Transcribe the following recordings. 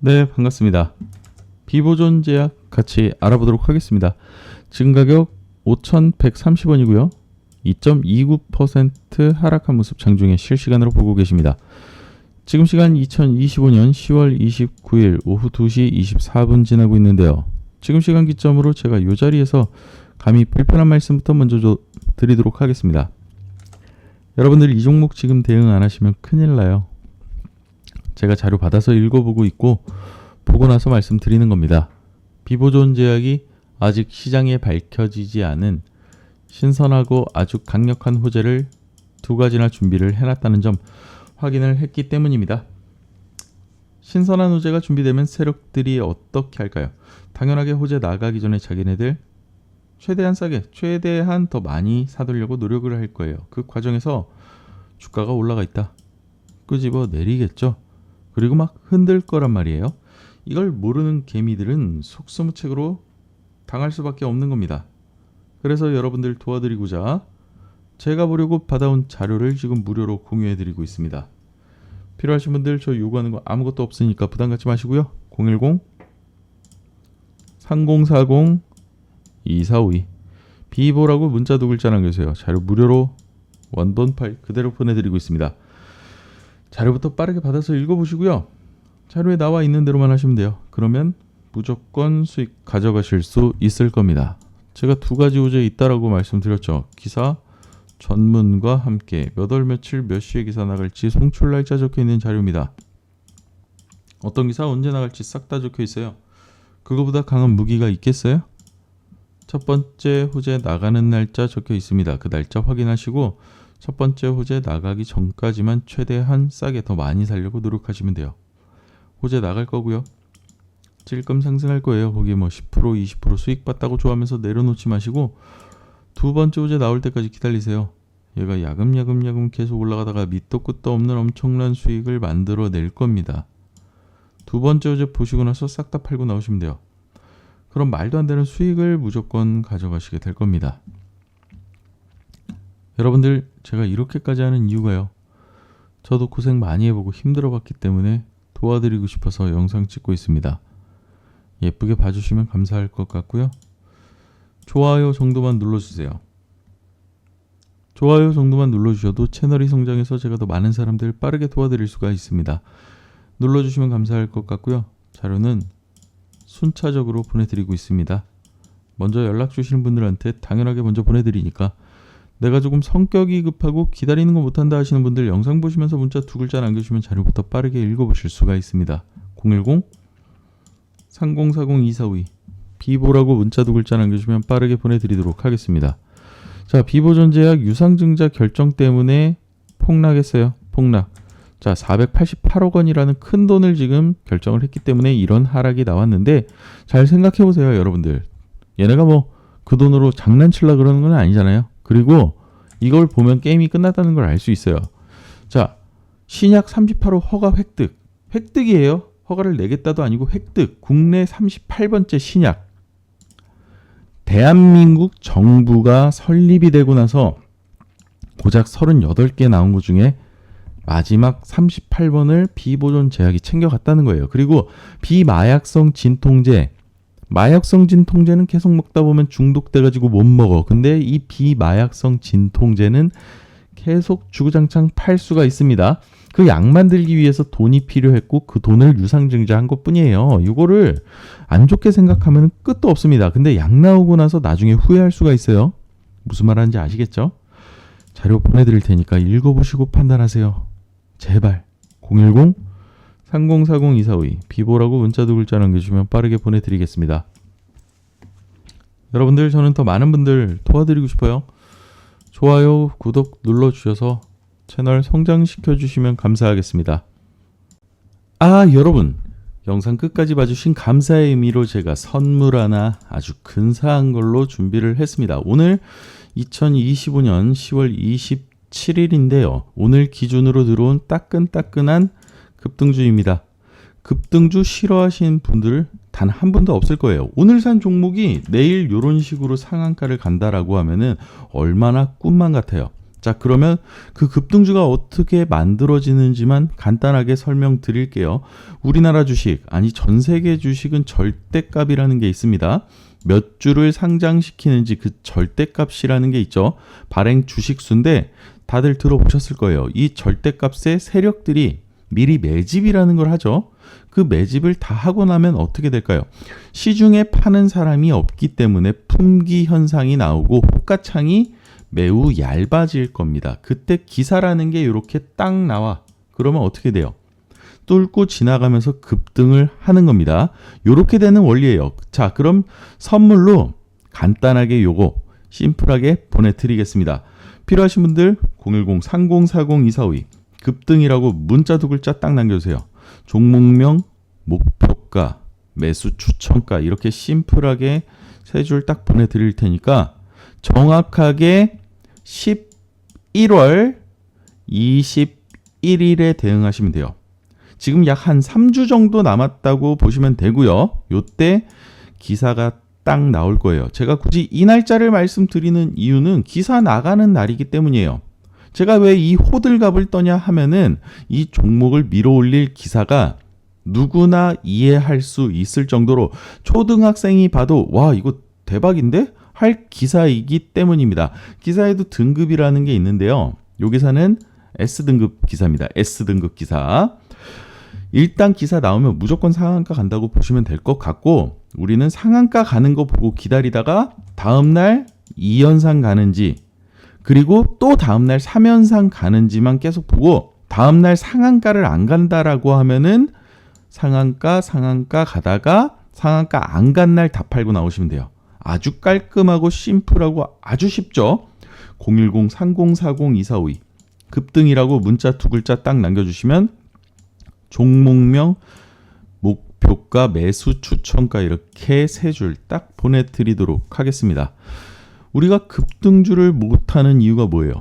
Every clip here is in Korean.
네, 반갑습니다. 비보존 제약 같이 알아보도록 하겠습니다. 지금 가격 5,130원이고요. 2.29% 하락한 모습 장중에 실시간으로 보고 계십니다. 지금 시간 2025년 10월 29일 오후 2시 24분 지나고 있는데요. 지금 시간 기점으로 제가 이 자리에서 감히 불편한 말씀부터 먼저 줘- 드리도록 하겠습니다. 여러분들 이 종목 지금 대응 안 하시면 큰일 나요. 제가 자료 받아서 읽어보고 있고 보고 나서 말씀드리는 겁니다. 비보존 제약이 아직 시장에 밝혀지지 않은 신선하고 아주 강력한 호재를 두 가지나 준비를 해놨다는 점 확인을 했기 때문입니다. 신선한 호재가 준비되면 세력들이 어떻게 할까요? 당연하게 호재 나가기 전에 자기네들 최대한 싸게, 최대한 더 많이 사두려고 노력을 할 거예요. 그 과정에서 주가가 올라가 있다. 끄집어 내리겠죠. 그리고 막 흔들 거란 말이에요. 이걸 모르는 개미들은 속수무책으로 당할 수밖에 없는 겁니다. 그래서 여러분들 도와드리고자 제가 보려고 받아온 자료를 지금 무료로 공유해 드리고 있습니다. 필요하신 분들 저 요구하는 거 아무것도 없으니까 부담 갖지 마시고요. 010 3040 2452 비보라고 문자 두 글자 남겨주세요. 자료 무료로 원본 파일 그대로 보내드리고 있습니다. 자료부터 빠르게 받아서 읽어보시고요. 자료에 나와 있는 대로만 하시면 돼요. 그러면 무조건 수익 가져가실 수 있을 겁니다. 제가 두 가지 호재 있다라고 말씀드렸죠. 기사 전문과 함께 몇 월 며칠 몇 시에 기사 나갈지 송출 날짜 적혀 있는 자료입니다. 어떤 기사 언제 나갈지 싹 다 적혀 있어요. 그거보다 강한 무기가 있겠어요? 첫 번째 호재 나가는 날짜 적혀 있습니다. 그 날짜 확인하시고 첫 번째 호재 나가기 전까지만 최대한 싸게 더 많이 살려고 노력하시면 돼요. 호재 나갈 거고요. 찔끔 상승할 거예요. 거기 뭐 10% 20% 수익 봤다고 좋아하면서 내려놓지 마시고 두 번째 호재 나올 때까지 기다리세요. 얘가 야금야금야금 계속 올라가다가 밑도 끝도 없는 엄청난 수익을 만들어 낼 겁니다. 두 번째 호재 보시고 나서 싹 다 팔고 나오시면 돼요. 그럼 말도 안 되는 수익을 무조건 가져가시게 될 겁니다. 여러분들 제가 이렇게까지 하는 이유가요. 저도 고생 많이 해보고 힘들어 봤기 때문에 도와드리고 싶어서 영상 찍고 있습니다. 예쁘게 봐주시면 감사할 것 같고요. 좋아요 정도만 눌러주세요. 좋아요 정도만 눌러주셔도 채널이 성장해서 제가 더 많은 사람들 빠르게 도와드릴 수가 있습니다. 눌러주시면 감사할 것 같고요. 자료는 순차적으로 보내드리고 있습니다. 먼저 연락 주시는 분들한테 당연하게 먼저 보내드리니까 내가 조금 성격이 급하고 기다리는 거 못한다 하시는 분들 영상 보시면서 문자 두 글자 남겨주시면 자료부터 빠르게 읽어보실 수가 있습니다. 010 3040-2452 비보라고 문자 두 글자 남겨주시면 빠르게 보내드리도록 하겠습니다. 자 비보존 제약 유상증자 결정 때문에 폭락했어요. 폭락. 자 488억 원이라는 큰 돈을 지금 결정을 했기 때문에 이런 하락이 나왔는데 잘 생각해 보세요 여러분들. 얘네가 뭐 그 돈으로 장난칠라 그러는 건 아니잖아요. 그리고 이걸 보면 게임이 끝났다는 걸 알 수 있어요. 자, 신약 38호 허가 획득. 획득이에요. 허가를 내겠다도 아니고 획득. 국내 38번째 신약. 대한민국 정부가 설립이 되고 나서 고작 38개 나온 것 중에 마지막 38번을 비보존 제약이 챙겨갔다는 거예요. 그리고 비마약성 진통제 마약성 진통제는 계속 먹다 보면 중독돼가지고 못 먹어. 근데 이 비마약성 진통제는 계속 주구장창 팔 수가 있습니다. 그 약 만들기 위해서 돈이 필요했고 그 돈을 유상증자한 것 뿐이에요. 이거를 안 좋게 생각하면 끝도 없습니다. 근데 약 나오고 나서 나중에 후회할 수가 있어요. 무슨 말 하는지 아시겠죠? 자료 보내드릴 테니까 읽어보시고 판단하세요. 제발 010 3040-2452 비보라고 문자 두 글자 남겨주시면 빠르게 보내드리겠습니다. 여러분들 저는 더 많은 분들 도와드리고 싶어요. 좋아요, 구독 눌러주셔서 채널 성장시켜 주시면 감사하겠습니다. 아 여러분 영상 끝까지 봐주신 감사의 의미로 제가 선물 하나 아주 근사한 걸로 준비를 했습니다. 오늘 2025년 10월 27일인데요. 오늘 기준으로 들어온 따끈따끈한 급등주입니다. 급등주 싫어하시는 분들 단 한 분도 없을 거예요. 오늘 산 종목이 내일 이런 식으로 상한가를 간다라고 하면은 얼마나 꿈만 같아요. 자, 자, 그러면 그 급등주가 어떻게 만들어지는지만 간단하게 설명드릴게요. 우리나라 주식, 아니 전 세계 주식은 절대값이라는 게 있습니다. 몇 주를 상장시키는지 그 절대값이라는 게 있죠. 발행 주식수인데 다들 들어보셨을 거예요. 이 절대값의 세력들이 미리 매집이라는 걸 하죠. 그 매집을 다 하고 나면 어떻게 될까요? 시중에 파는 사람이 없기 때문에 품귀 현상이 나오고 호가창이 매우 얇아질 겁니다. 그때 기사라는 게 이렇게 딱 나와. 그러면 어떻게 돼요? 뚫고 지나가면서 급등을 하는 겁니다. 이렇게 되는 원리예요. 자, 그럼 선물로 간단하게 요거 심플하게 보내드리겠습니다. 필요하신 분들 010-3040-2452 급등이라고 문자 두 글자 딱 남겨주세요. 종목명, 목표가, 매수 추천가 이렇게 심플하게 세 줄 딱 보내드릴 테니까 정확하게 11월 21일에 대응하시면 돼요. 지금 약 한 3주 정도 남았다고 보시면 되고요. 요때 기사가 딱 나올 거예요. 제가 굳이 이 날짜를 말씀드리는 이유는 기사 나가는 날이기 때문이에요. 제가 왜 이 호들갑을 떠냐 하면은 이 종목을 밀어 올릴 기사가 누구나 이해할 수 있을 정도로 초등학생이 봐도 와 이거 대박인데 할 기사이기 때문입니다. 기사에도 등급이라는 게 있는데요. 요 기사는 S등급 기사입니다. S등급 기사. 일단 기사 나오면 무조건 상한가 간다고 보시면 될 것 같고 우리는 상한가 가는 거 보고 기다리다가 다음날 2연상 가는지 그리고 또 다음날 3연상 가는지만 계속 보고 다음날 상한가를 안 간다라고 하면은 상한가 상한가 가다가 상한가 안 간 날 다 팔고 나오시면 돼요. 아주 깔끔하고 심플하고 아주 쉽죠. 010-3040-2452 급등이라고 문자 두 글자 딱 남겨주시면 종목명, 목표가, 매수 추천가 이렇게 세 줄 딱 보내드리도록 하겠습니다. 우리가 급등주를 못하는 이유가 뭐예요?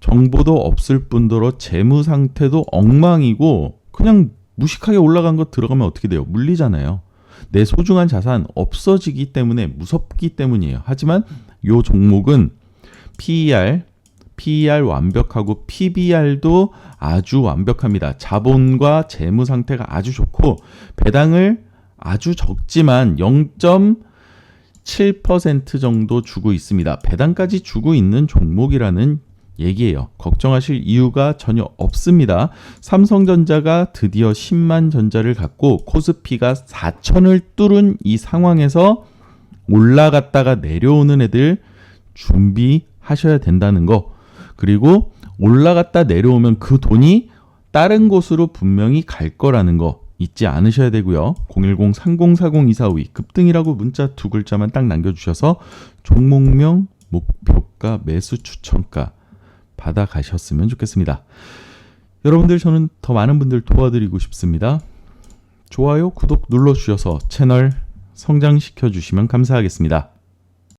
정보도 없을 뿐더러 재무 상태도 엉망이고 그냥 무식하게 올라간 거 들어가면 어떻게 돼요? 물리잖아요. 내 소중한 자산 없어지기 때문에 무섭기 때문이에요. 하지만 요 종목은 PER, PER 완벽하고 PBR도 아주 완벽합니다. 자본과 재무 상태가 아주 좋고 배당을 아주 적지만 0.7% 정도 주고 있습니다. 배당까지 주고 있는 종목이라는 얘기예요. 걱정하실 이유가 전혀 없습니다. 삼성전자가 드디어 10만 전자를 갖고 코스피가 4천을 뚫은 이 상황에서 올라갔다가 내려오는 애들 준비하셔야 된다는 거. 그리고 올라갔다 내려오면 그 돈이 다른 곳으로 분명히 갈 거라는 거 잊지 않으셔야 되고요. 010-3040-2452 급등이라고 문자 두 글자만 딱 남겨주셔서 종목명, 목표가, 매수 추천가 받아가셨으면 좋겠습니다. 여러분들 저는 더 많은 분들 도와드리고 싶습니다. 좋아요, 구독 눌러주셔서 채널 성장시켜 주시면 감사하겠습니다.